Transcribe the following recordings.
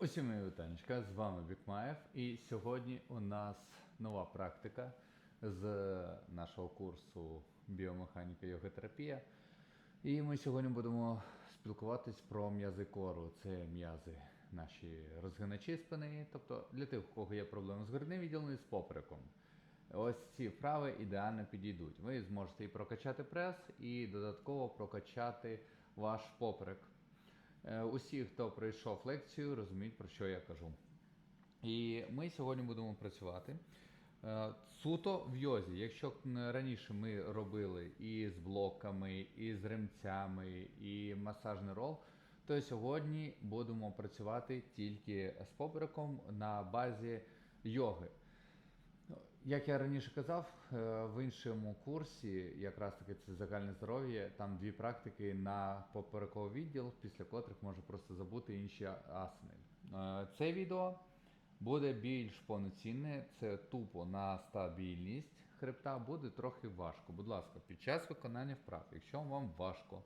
Усім мої вітанечка, з вами Бікмаєв. І сьогодні у нас нова практика з нашого курсу біомеханіка йоготерапія. І ми сьогодні будемо спілкуватись про м'язи кору. Це м'язи наші розгиначі спини, тобто для тих, у кого є проблеми з грудним відділом і з попереком. Ось ці вправи ідеально підійдуть. Ви зможете і прокачати прес, і додатково прокачати ваш поперек. Е, Усі, хто пройшов лекцію, розуміють, про що я кажу. І ми сьогодні будемо працювати е, суто в йозі. Якщо раніше ми робили і з блоками, і з ремцями, і масажний рол, то сьогодні будемо працювати тільки з попереком на базі йоги. Як я раніше казав, е, в іншому курсі, якраз таки це загальне здоров'я, там дві практики на поперековий відділ, після котрих можна просто забути інші асани. Е, Це відео буде більш повноцінне, це тупо на стабільність хребта, буде трохи важко. Будь ласка, під час виконання вправ, якщо вам важко,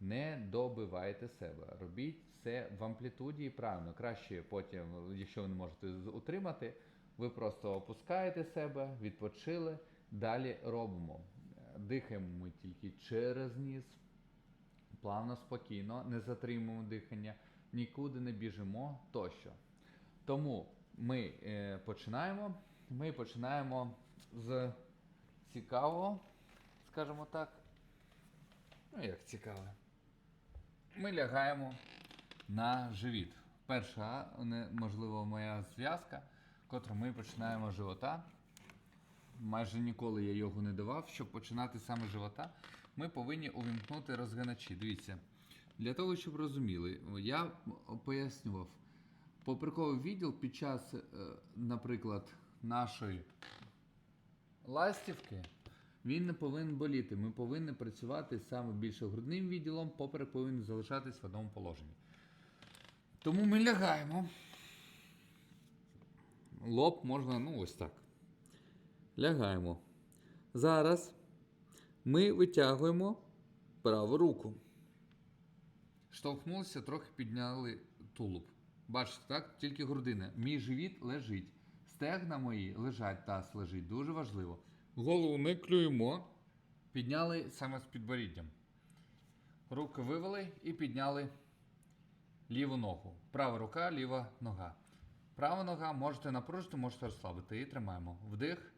не добивайте себе. Робіть все в амплітуді і правильно. Краще потім, якщо ви не можете утримати, ви просто опускаєте себе, відпочили, далі робимо. Дихаємо ми тільки через ніс, плавно, спокійно, не затримуємо дихання, нікуди не біжимо тощо. Тому ми е, починаємо. Ми починаємо з цікавого, скажімо так. Ну, як цікаво. Ми лягаємо на живіт. Перша, можливо, моя зв'язка, котру ми починаємо живота. Майже ніколи я його не давав. Щоб починати саме живота, ми повинні увімкнути розгиначі. Дивіться, для того, щоб розуміли, я пояснював, поперековий відділ під час, е, наприклад, нашої ластівки, він не повинен боліти. Ми повинні працювати саме більше грудним відділом, поперек повинен залишатись в одному положенні. Тому ми лягаємо. Лоб можна, ну ось так. Лягаємо. Зараз ми витягуємо праву руку. Штовхнулися, трохи підняли тулуб. Бачите, так? Тільки грудина. Мій живіт лежить. Стегна мої лежать, таз лежить. Дуже важливо. Голову не клюємо. Підняли саме з підборіддям. Руки вивели і підняли ліву ногу. Права рука, ліва нога. Права нога можете напружити, можете розслабити. І тримаємо. Вдих.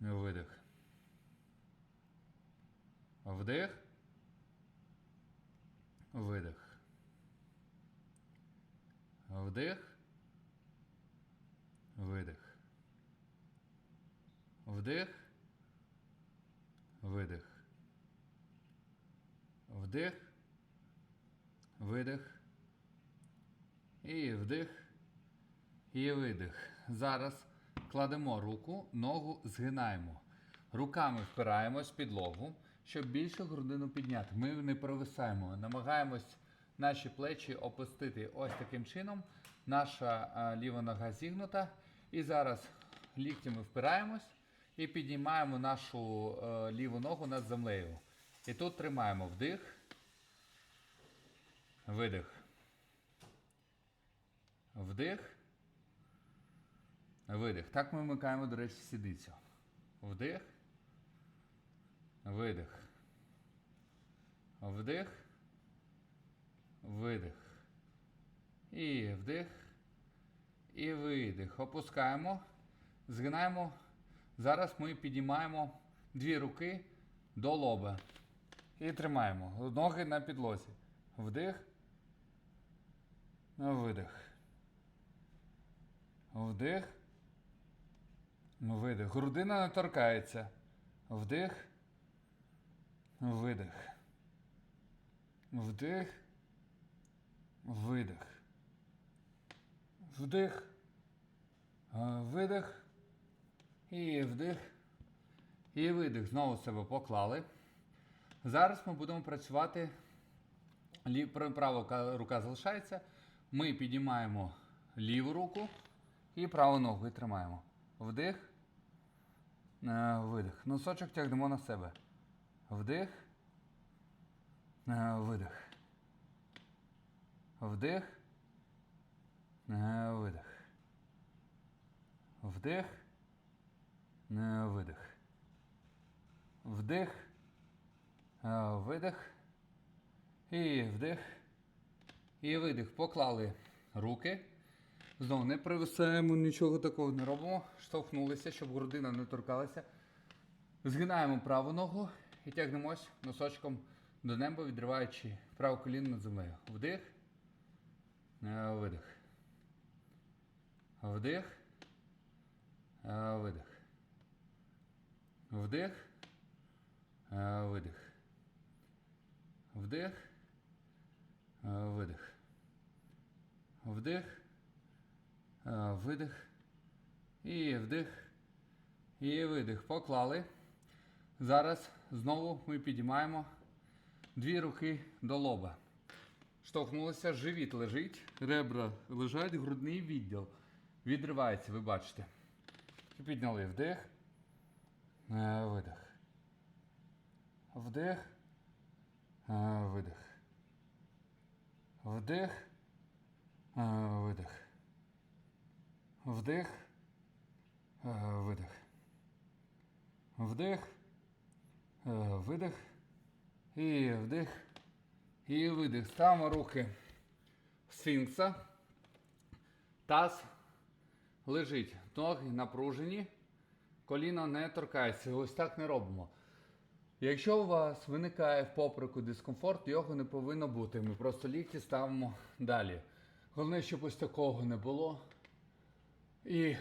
Видих. Вдих. Видих. Вдих. Видих. Вдих. Видих. Вдих. Видих. І вдих. І видих. Зараз кладемо руку, ногу згинаємо. Руками впираємось в підлогу, щоб більше грудину підняти. Ми не провисаємо. Намагаємось наші плечі опустити ось таким чином. Наша а, ліва нога зігнута. І зараз ліктями впираємось і піднімаємо нашу е, ліву ногу над землею. І тут тримаємо вдих, видих. Вдих. Видих. Так ми вмикаємо, до речі, сідицю. Вдих. Видих. Вдих. Видих. І вдих. І видих. Опускаємо. Згинаємо. Зараз ми підіймаємо дві руки до лоба. І тримаємо. Ноги на підлозі. Вдих. Видих. Вдих. Видих. Грудина не торкається. Вдих. Видих. Вдих. Видих. Вдих. Видих. І вдих. І видих. Знову себе поклали. Зараз ми будемо працювати. Права рука залишається. Ми піднімаємо ліву руку і праву ногу і тримаємо. Вдих. Е, Видих. Носочок тягнемо на себе. Вдих. Е, Видих. Вдих. Е, Видих. Вдих. Видих. Вдих. Видих. І вдих. І видих. Поклали руки. Знову не привисаємо, нічого такого не робимо. Штовхнулися, щоб грудина не торкалася. Згинаємо праву ногу і тягнемось носочком до неба, відриваючи праву коліно над землею. Вдих. Е, Видих. Вдих. Е, Видих. Вдих. Е, Видих. Вдих. Видих. Вдих. Е, Видих. І вдих. І видих. Поклали. Зараз знову ми підіймаємо дві руки до лоба. Штовхнулися, живіт лежить, ребра лежать, грудний відділ. Відривається, ви бачите. Підняли вдих. Е, Видих. Вдих. Е, Видих. Вдих. Видих. Вдих. Е, Видих. Вдих. Е, Видих. І вдих. І видих. Ставимо руки сфінкса. Таз лежить. Ноги напружені. Коліно не торкається. Ось так не робимо. Якщо у вас виникає в поприку дискомфорт, його не повинно бути. Ми просто лікті ставимо далі. Головне, щоб ось такого не було. І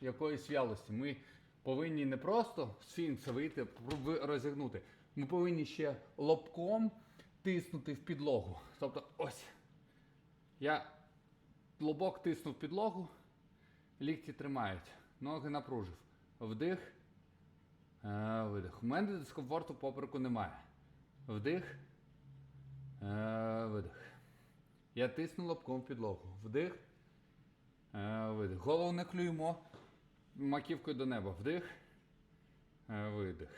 якоїсь вялості. Ми повинні не просто сфінкса вийти, ви- розігнути. Ми повинні ще лобком тиснути в підлогу. Тобто ось. Я лобок тиснув в підлогу, лікті тримають, ноги напружив. Вдих. Е, видих. У мене дискомфорту попереку немає. Вдих. Е, видих. Я тисну лобком в підлогу. Вдих. Е, видих. Голову не клюємо. Маківкою до неба. Вдих. Е, видих.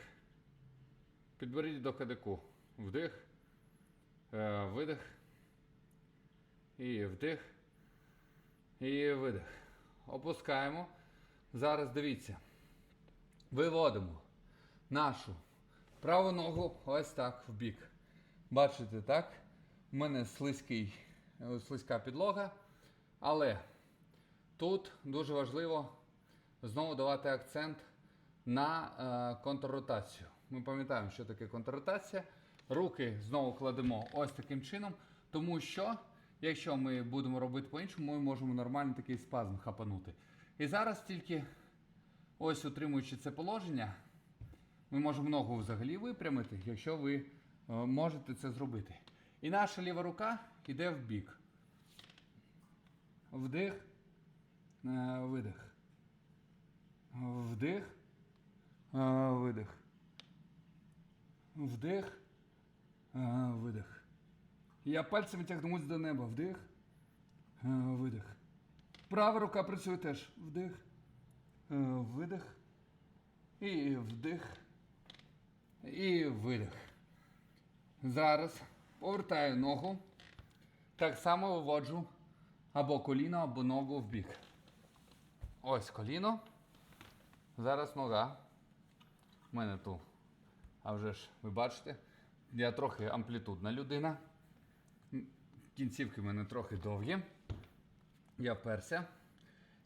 Підберіть до кадику. Вдих. Е, видих. І вдих. І видих. Опускаємо. Зараз дивіться. Виводимо нашу праву ногу ось так в бік. Бачите, так? У мене слизький, слизька підлога. Але тут дуже важливо знову давати акцент на е, контрротацію. Ми пам'ятаємо, що таке контрротація. Руки знову кладемо ось таким чином, тому що, якщо ми будемо робити по-іншому, ми можемо нормально такий спазм хапанути. І зараз тільки ось утримуючи це положення, ми можемо ногу взагалі випрямити, якщо ви е, можете це зробити. І наша ліва рука йде в бік. Вдих, видих. Вдих, е, видих. Вдих, е, видих. Я пальцями тягнусь до неба. Вдих, е, видих. Права рука працює теж. Вдих, е, видих. І вдих. І видих. Зараз повертаю ногу. Так само виводжу або коліно, або ногу в бік. Ось коліно. Зараз нога. У мене тут. А вже ж ви бачите, я трохи амплітудна людина. Кінцівки в мене трохи довгі. Я вперся.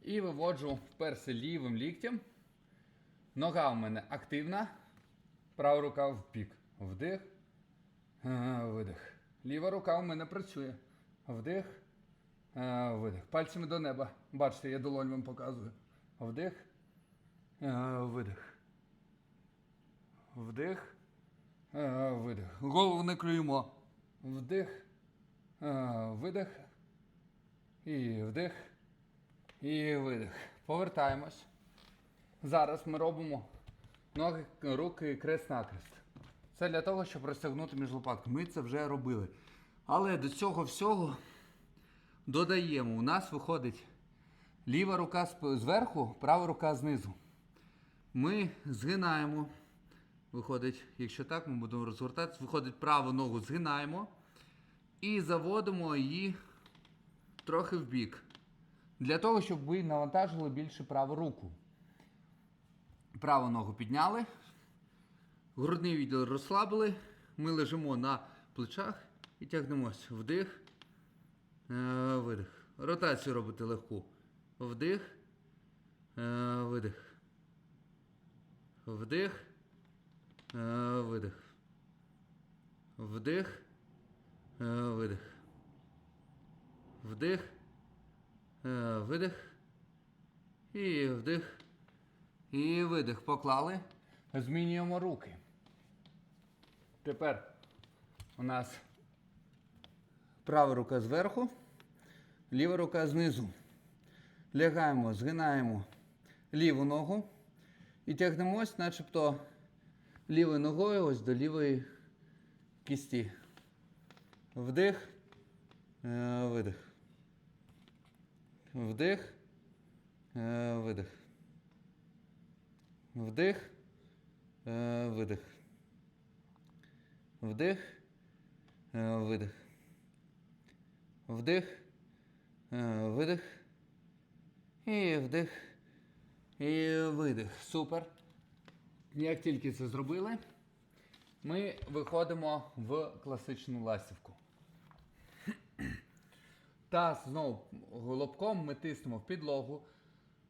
І виводжу вперся лівим ліктем. Нога у мене активна. Права рука в пік. Вдих. е, Видих. Ліва рука у мене працює. Вдих. Е, Видих. Пальцями до неба. Бачите, я долонь вам показую. Вдих. е, Видих. Вдих. е, Видих. Голову не клюємо. Вдих. Видих. І вдих. І видих. Повертаємось. Зараз ми робимо ноги, руки крест-накрест. Це для того, щоб розтягнути між лопатками. Ми це вже робили. Але до цього всього додаємо. У нас виходить ліва рука зверху, права рука знизу. Ми згинаємо. Виходить, якщо так, ми будемо розвертатися. Виходить, праву ногу згинаємо і заводимо її трохи в бік. Для того, щоб ви навантажили більше праву руку. Праву ногу підняли, грудний відділ розслабили. Ми лежимо на плечах і тягнемось. Вдих, видих. Ротацію робите легку. Вдих, е, видих. Вдих, е, видих. Вдих, е, видих. Вдих, е, видих. І вдих. І видих. Поклали. Змінюємо руки. Тепер у нас права рука зверху, ліва рука знизу. Лягаємо, згинаємо ліву ногу і тягнемось, начебто лівою ногою ось до лівої кісті. Вдих, е, видих. Вдих, е, видих. Вдих, е, видих. Вдих, видих. Вдих, е, видих. І вдих. І видих. Супер. Як тільки це зробили, ми виходимо в класичну ластівку. Таз знову голубком ми тиснемо в підлогу.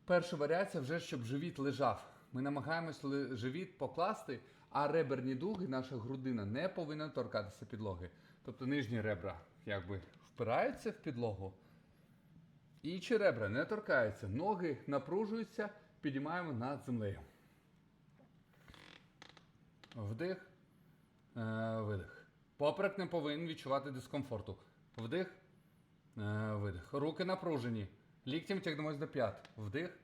Перша варіація вже щоб живіт лежав. Ми намагаємось живіт покласти, а реберні дуги, наша грудина не повинна торкатися підлоги. Тобто нижні ребра якби впираються в підлогу. І чи ребра не торкаються, ноги напружуються, підіймаємо над землею. Вдих, е, видих. Поперек не повинен відчувати дискомфорту. Вдих, е, видих. Руки напружені. Ліктем тягнемось до п'ят. Вдих,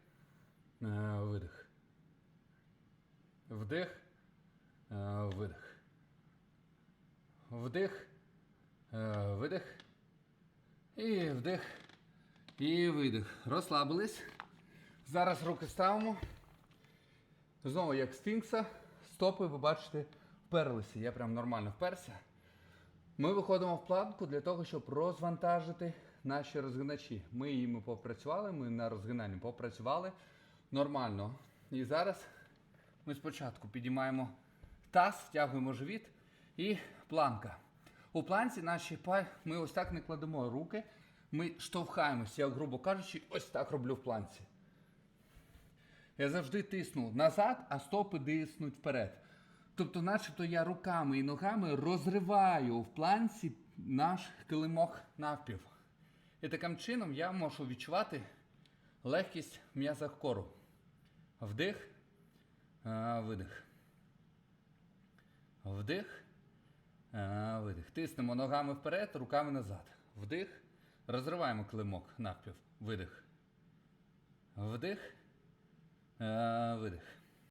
е, видих. Вдих, видих. Вдих, видих. І вдих. І видих. Розслабились. Зараз руки ставимо. Знову як сфінкса. Стопи, ви бачите, вперлися. Я прям нормально вперся. Ми виходимо в планку для того, щоб розвантажити наші розгиначі. Ми їми попрацювали, ми на розгинанні попрацювали нормально. І зараз ми спочатку підіймаємо таз, втягуємо живіт і планка. У планці наші па- ми ось так не кладемо руки, ми штовхаємося, я, грубо кажучи, ось так роблю в планці. Я завжди тисну назад, а стопи тиснуть вперед. Тобто, начебто я руками і ногами розриваю в планці наш килимок навпів. І таким чином я можу відчувати легкість в м'язах кору. Вдих, е, видих. Вдих, е, видих. Тиснемо ногами вперед, руками назад. Вдих. Розриваємо климок навпів. Видих. Вдих. А, Видих.